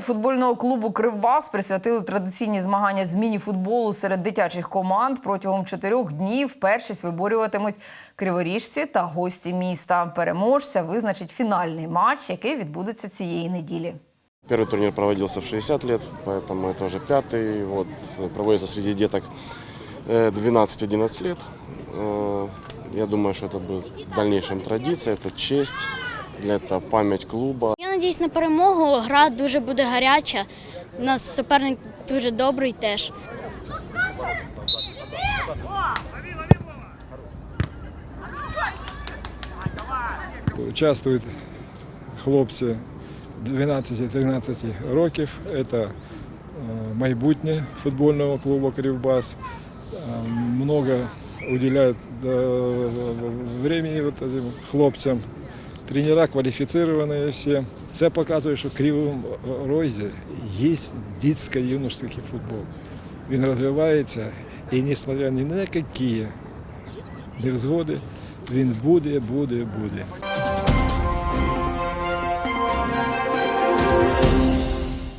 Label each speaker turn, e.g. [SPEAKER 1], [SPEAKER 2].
[SPEAKER 1] футбольного клубу Кривбас присвятили традиційні змагання з міні-футболу серед дитячих команд. Протягом чотирьох днів першість виборюватимуть криворіжці та гості міста. Переможця визначить фінальний матч, який відбудеться цієї неділі.
[SPEAKER 2] Первый турнир проводился в 60 лет, поэтому это уже пятый. Вот, проводится среди деток э, 12-11 лет. Э, Я думаю, что это будет в дальнейшем традиция, это честь, для это память клуба.
[SPEAKER 3] Я надіюсь на перемогу. Гра дуже буде гаряча. У нас суперник дуже добрий теж.
[SPEAKER 4] Участвують хлопці 12-13 років. Це е, майбутнє футбольного клубу Кривбас. Е, Много уделяють е, времени вот этим хлопцям. Тренера кваліфіціровані всі. Це показує, що в Кривому Розі є дитсько-юношський футбол. Він розвивається і, несмотря ні на які невзгоди, він буде, буде, буде.